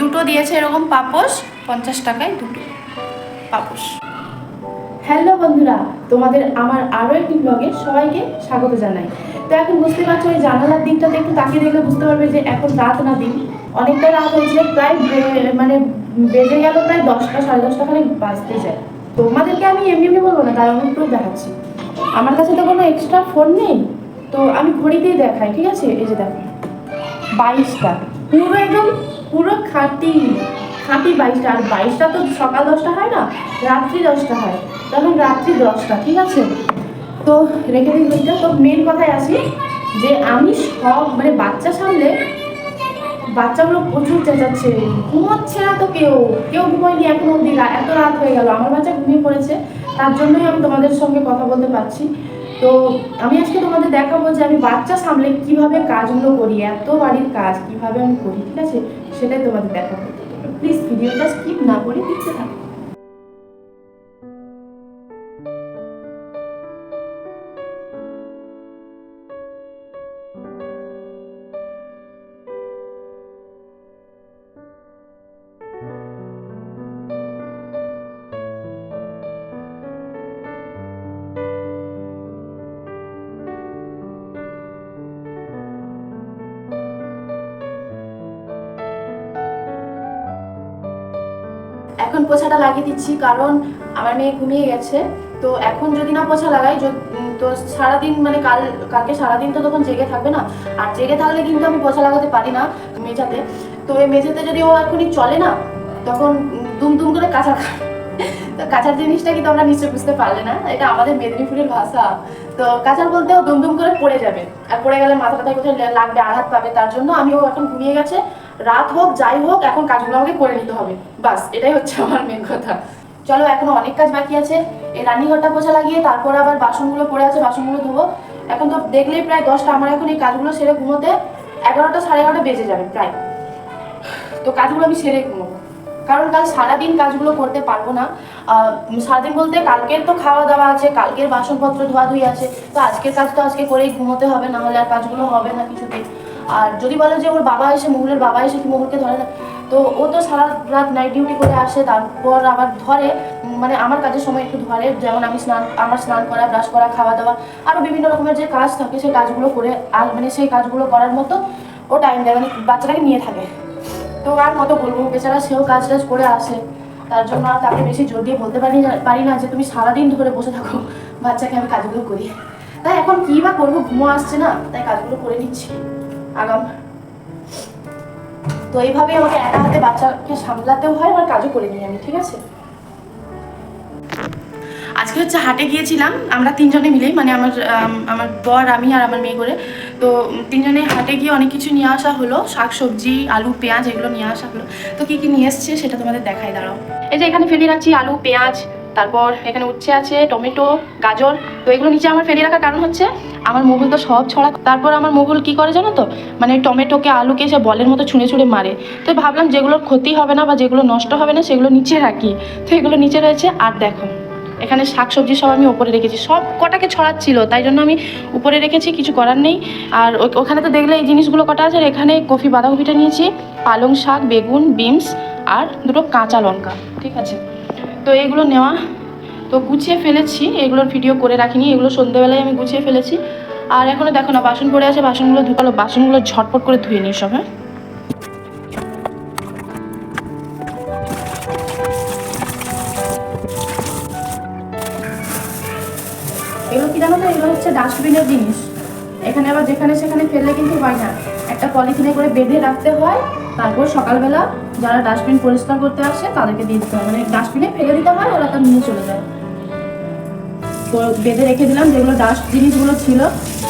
দুটো দিয়েছে এরকম পাপোশ, পঞ্চাশ টাকায় দুটো পাপোশ। হ্যালো বন্ধুরা, তোমাদের আমার আরও একটি ব্লগে সবাইকে স্বাগত জানাই। তো এখন বুঝতে পারছ, এই জানালার দিকটাতে একটু তাকিয়ে দেখলে বুঝতে পারবে যে এখন রাত না দিন। অনেকটা রাত হয়েছে, প্রায় মানে বেজে গেল প্রায় দশটা, সাড়ে দশটা খানে বাজতে যায়। তোমাদেরকে আমি এমনি এমনি বলব না, তার অনেক প্রুফ দেখাচ্ছি। আমার কাছে তো কোনো এক্সট্রা ফোন নেই, তো আমি ঘড়িতেই দেখাই, ঠিক আছে? এই যে দেখো, বাইশটা। পুরো একদম পুরো খাঁটি খাঁটি বাইশটা। আর বাইশটা তো সকাল দশটা হয় না, রাত্রি দশটা হয়। তখন রাত্রি দশটা, ঠিক আছে? তো রেখে দিই ঘড়িটা। তো মেন কথায় আসি যে আমি সব মানে বাচ্চা সামলে বাচ্চাগুলো প্রচুর চেঁচাচ্ছে। ঘুমোচ্ছে না তো কেউ। কেউ ঘুমোয়নি এখন অব্দি এত রাত হয়ে গেল। আমার বাচ্চা ঘুমিয়ে পড়েছে। তার জন্যই আমি তোমাদের সঙ্গে কথা বলতে পারছি। তো আমি আজকে তোমাদের দেখাবো যে আমি বাচ্চা সামলে কীভাবে কাজগুলো করি, এত বাড়ির কাজ কীভাবে আমি করি, ঠিক আছে? সেটাই তোমাদের দেখাবো। প্লিজ ভিডিওটা স্কিপ না করে দেখতে থাকো। এখন পোছাটা লাগিয়ে দিচ্ছি, কারণ আমার মেয়ে ঘুমিয়ে গেছে। তো এখন যদি না পোছা লাগাই তো সারাদিন মানে কাল, কালকে সারাদিন তো তখন জেগে থাকবে না। আর জেগে থাকলে কিন্তু আমি পোছা লাগাতে পারি না মেঝাতে। তো এই মেঝেতে যদি ও এখনই চলে না, তখন দুম দুম করে কাঁচা খায় তো কাঁচার জিনিসটা কিন্তু আমরা নিশ্চয়ই বুঝতে পারলে না। এটা আমাদের মেদিনীপুরের ভাষা। তো কাঁচার বলতেও দুম দুম করে পড়ে যাবে। আর পড়ে গেলে মাথা টাথায় কোথায় লাগবে, আঘাত পাবে, তার জন্য আমি ও এখন ঘুমিয়ে গেছে। রাত হোক, যাই হোক, এখন কাজগুলো আমাকে করে নিতে হবে। বাস, এটাই হচ্ছে আমার মেন কথা। চলো, এখনও অনেক কাজ বাকি আছে। এই রান্নাঘরটা পোছা লাগিয়ে তারপর আবার বাসনগুলো পড়ে আছে, বাসনগুলো ধোবো। এখন তো দেখলেই প্রায় দশটা, আমার এখন এই কাজগুলো সেরে ঘুমোতে এগারোটা সাড়ে এগারোটা বেজে যাবে, প্রায়। তো কাজগুলো আমি সেরে ঘুমোবো। কারণ কাল সারাদিন কাজগুলো করতে পারব না। সারাদিন বলতে কালকের তো খাওয়া দাওয়া আছে, কালকের বাসনপত্র ধোয়াধুয়ি আছে। তো আজকের কাজ তো আজকে করেই ঘুমোতে হবে না হলে আর কাজগুলো হবে না কিছুতে আর যদি বলো যে ওর বাবা এসে, মহুলের বাবা এসে কি মহুলকে ধরে না? তো ও তো সারা রাত নাইট ডিউটি করে আসে, তারপর আবার ধরে মানে আমার কাজের সময় একটু ধরে, যেমন আমি স্নান, আমার স্নান করা ব্রাশ করা, খাওয়া দাওয়া আরও বিভিন্ন রকমের যে কাজ থাকে সেই কাজগুলো করে আর মানে সেই কাজগুলো করার মতো ও টাইম দেয় মানে বাচ্চাটাকে নিয়ে থাকে। তো আর কত বলব, বেচারা সেও কাজ টাজ করে আসে। তার জন্য আর তাকে বেশি জোর দিয়ে বলতে পারি পারি না যে তুমি সারাদিন ধরে বসে থাকো, বাচ্চাকে আমি কাজগুলো করি। তাই এখন কি বা করব ঘুমো আসছে না, তাই কাজগুলো করে নিচ্ছি। আগাম। তো এইভাবে আমাকে একা হাতে বাচ্চাকে সামলাতেও হয় আমার কাজও করে নিই আমি, ঠিক আছে? আজকে হচ্ছে হাটে গিয়েছিলাম, আমরা তিনজনে মিলেই মানে আমার আমার বর, আমি আর আমার মেয়ে করে। তো তিনজনে হাটে গিয়ে অনেক কিছু নিয়ে আসা হলো শাক সবজি আলু, পেঁয়াজ, এগুলো নিয়ে আসা হলো। তো কি কি নিয়ে এসছে সেটা তোমাদের দেখাই দাঁড়াও। এই যে এখানে ফেলে রাখছি আলু, পেঁয়াজ তারপর এখানে উচ্ছে আছে, টমেটো, গাজর। তো এগুলো নিচে আমার ফেলে রাখার কারণ হচ্ছে আমার মুগুল তো সব ছড়া তারপর আমার মুগুল কি করে জানো তো? মানে টমেটোকে আলুকে সে বলের মতো ছুঁড়ে ছুঁড়ে মারে। তো ভাবলাম যেগুলোর ক্ষতি হবে না বা যেগুলো নষ্ট হবে না সেগুলো নিচে রাখি। তো এগুলো নিচে রয়েছে। আর দেখো, এখানে শাক সবজি সব আমি উপরে রেখেছি। সব কটাকে ছড়াচ্ছিল, তাই জন্য আমি উপরে রেখেছি, কিছু করার নেই। আর ওখানে তো দেখলে এই জিনিসগুলো কটা আছে। আর এখানে কফি, বাঁধাকপিটা নিয়েছি, পালং শাক, বেগুন, বিনস আর দুটো কাঁচা লঙ্কা। ঠিক আছে? তো এইগুলো নেওয়া। তো গুছিয়ে ফেলেছি, এগুলোর ভিডিও করে রাখিনি, এগুলো সন্ধ্যেবেলায় আমি গুছিয়ে ফেলেছি। আর এখনও দেখো না, বাসন পড়ে আছে, বাসনগুলো ধুকালো বাসনগুলো ঝটপট করে ধুয়ে নিই সব। এগুলো কি জানো তো? এগুলো হচ্ছে ডাস্টবিনের জিনিস। এখানে আবার যেখানে সেখানে ফেললে কিন্তু হয় না। একটা পলিথিনে করে বেঁধে রাখতে হয়, তারপর সকালবেলা যারা ডাস্টবিন পরিষ্কার করতে আসে, তাদেরকে দিয়ে দিতে হয় মানে ডাস্টবিনে ফেলে দিতে হয়, ওরা তার নিয়ে চলে যায়। বেঁধে রেখে দিলাম, যেগুলো ডাস্ট জিনিসগুলো ছিল,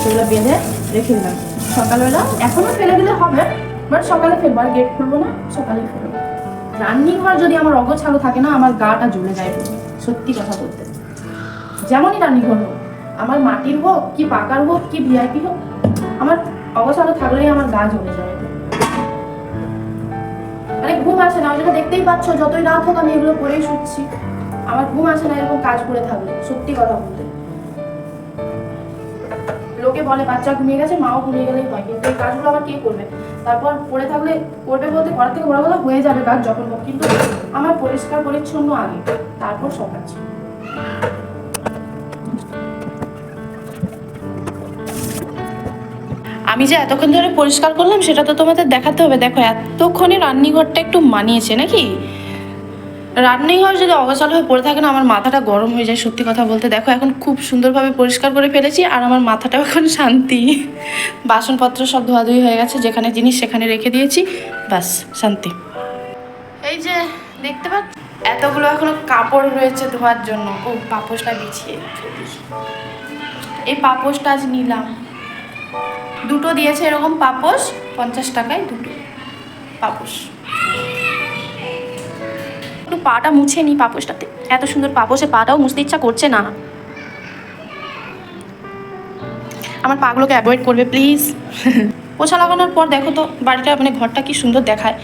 সেগুলো বেঁধে রেখে দিলাম। সকালবেলা এখনও ফেলে দিলে হবে বাট সকালে ফেলব, আর গেট খুলবো না সকালে ফেলব। রান্নিঘর যদি আমার অগোছালো থাকে না, আমার গাটা জ্বলে যায়। সত্যি কথা বলতে। যেমনই রান্নিঘর হোক, আমার মাটির হোক, কি পাকার হোক, কি ভিআইপি হোক, আমার অবসরে থাকলেই আমার গা জ্বলে যাবে মানে ঘুম আসে না। দেখতেই পাচ্ছ, যতই রাত হোক, আমি এগুলো করেই শুচ্ছি। আমার ঘুম আসে না, এরকম কাজ করে থাকলে, সত্যি কথা বলতে। লোকে বলে, বাচ্চা ঘুমিয়ে গেছে, মাও ঘুমিয়ে গেলেই হয়। কিন্তু এই কাজগুলো আবার কে করবে? তারপর পড়ে থাকলে করবে বলতে করার থেকে বড় হয়ে যাবে কাজ যখন হোক। কিন্তু আমার পরিষ্কার পরিচ্ছন্ন আগে, তারপর সব কাজ। আমি যে এতক্ষণ ধরে পরিষ্কার করলাম, সেটা তো তোমাদের দেখাতে হবে। দেখো, এতক্ষণে রান্নিঘরটা একটু মানিয়েছে নাকি? রান্নাঘর যদি অগোছাল হয়ে পড়ে থাকে না, আমার মাথাটা গরম হয়ে যায় সত্যি কথা বলতে। দেখো, এখন খুব সুন্দরভাবে পরিষ্কার করে ফেলেছি, আর আমার মাথাটাও এখন শান্তি। বাসনপত্র সব ধোয়াধুয়ি হয়ে গেছে, যেখানে জিনিস সেখানে রেখে দিয়েছি। ব্যাস, শান্তি। এই যে, দেখতে পাচ্ছ? এতগুলো এখনও কাপড় রয়েছে ধোয়ার জন্য। ও, পাপোশটা বিছিয়ে। এই পাপোশটা আজ নিলাম। দুটো দিয়েছে এরকম পাপোশ, পঞ্চাশ টাকায় দুটো পাপোশ। একটু পাটা মুছে নি পাপোশটাতে। এত সুন্দর পাপোশে পাটাও মুছতে ইচ্ছা করছে না। আমার পাগুলোকে অ্যাভয়েড করবে প্লিজ পোছা লাগানোর পর দেখো তো, বাড়িটা মানে ঘরটা কি সুন্দর দেখায়।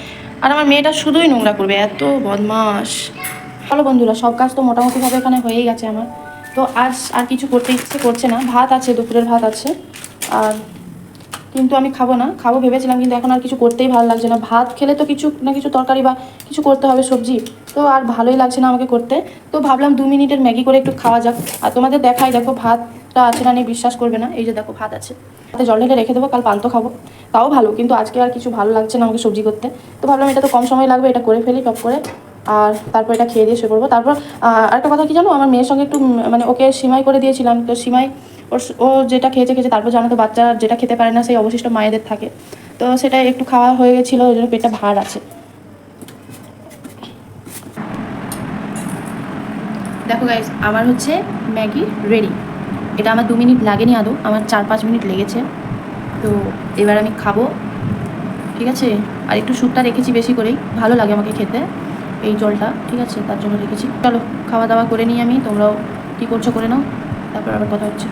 আর আমার মেয়েটা শুধুই নোংরা করবে, এত বদমাস চলো বন্ধুরা, সব কাজ তো মোটামুটিভাবে এখানে হয়েই গেছে আমার। তো আজ আর কিছু করতে ইচ্ছে করছে না। ভাত আছে, দুপুরের ভাত আছে। আর কিন্তু আমি খাব না। খাব ভেবেছিলাম, কিন্তু এখন আর কিছু করতেই ভালো লাগছে না। ভাত খেলে তো কিছু, না কিছু তরকারি বা কিছু করতে হবে সবজি। তো আর ভালোই লাগছে না আমাকে করতে। তো ভাবলাম দু মিনিটের ম্যাগি করে একটু খাওয়া যাক। আর তোমাদের দেখাই, দেখো ভাতটা আছে না নিয়ে বিশ্বাস করবে না। এই যে দেখো ভাত আছে। হাতে জল ঢেলে রেখে দেবো, কাল পান্তো খাব। তাও ভালো, কিন্তু আজকে আর কিছু ভালো লাগছে না আমাকে সবজি করতে। তো ভাবলাম এটা তো কম সময় লাগবে, এটা করে ফেলি, টপ করে। আর তারপর এটা খেয়ে দিয়ে শুয়ে পড়ব। তারপর আরেকটা কথা কি জানো? আমার মেয়ের সঙ্গে একটু মানে ওকে সিমাই করে দিয়েছিলাম। তো সিমাই ওর ও যেটা খেয়েছে খেয়েছে, তারপর জানো তো বাচ্চা যেটা খেতে পারে না, সেই অবশিষ্ট মায়েদের থাকে। তো সেটা একটু খাওয়া হয়ে গেছিল, ওই জন্য পেটটা ভার আছে। দেখো গাইজ আমার হচ্ছে ম্যাগি রেডি এটা আমার দু মিনিট লাগেনি আদৌ, আমার চার পাঁচ মিনিট লেগেছে। তো এবার আমি খাব, ঠিক আছে? আর একটু স্যুপটা রেখেছি বেশি করেই, ভালো লাগে আমাকে খেতে, এই জলটা, ঠিক আছে? তার জন্য রেখেছি। চলো, খাওয়া দাওয়া করে নিই আমি, তোমরাও কী করছ করে নাও, তারপর আবার কথা হচ্ছে।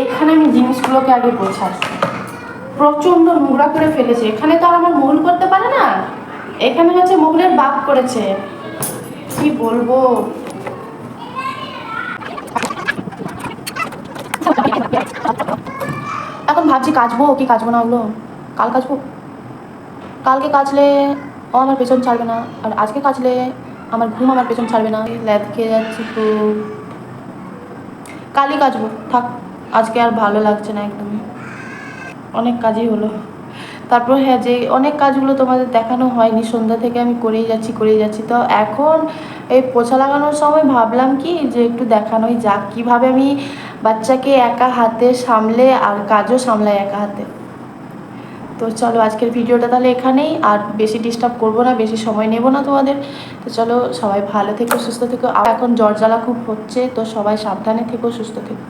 এখানে আমি জিনিসগুলোকে আগে গোছাই। প্রচণ্ড নোংরা করে ফেলেছে। এখানে তো আর আমার মহুল করতে পারে না। এখানে হচ্ছে মহুলের বাপ করেছে। কি বলব? এখন ভাবছি কাচবো কি কাচবো না ওগুলো? কাল কাচবো। কালকে কাচলে ও আমার পেছন ছাড়বে না, আর আজকে কাচলে আমার ঘুম আমার পেছন ছাড়বে না। ল্যাদ খেয়ে যাচ্ছি তো। কালই কাচবো, থাক। আজকে আর ভালো লাগছে না একদম। অনেক কাজই হলো। তারপর হ্যাঁ যে অনেক কাজগুলো তোমাদের দেখানো হয়নি, সন্ধ্যা থেকে আমি করেই যাচ্ছি করেই যাচ্ছি। তো এখন এই পোছা লাগানোর সময় ভাবলাম কি যে একটু দেখানোই যাক, কীভাবে আমি বাচ্চাকে একা হাতে সামলে আর কাজও সামলাই একা হাতে। তো চলো আজকের ভিডিওটা তাহলে এখানেই, আর বেশি ডিস্টার্ব করব না, বেশি সময় নেব না তোমাদের। তো চলো সবাই ভালো থেকো, সুস্থ থেকো। এখন জ্বর জ্বালা খুব হচ্ছে, তো সবাই সাবধানে থেকো, সুস্থ থেকো।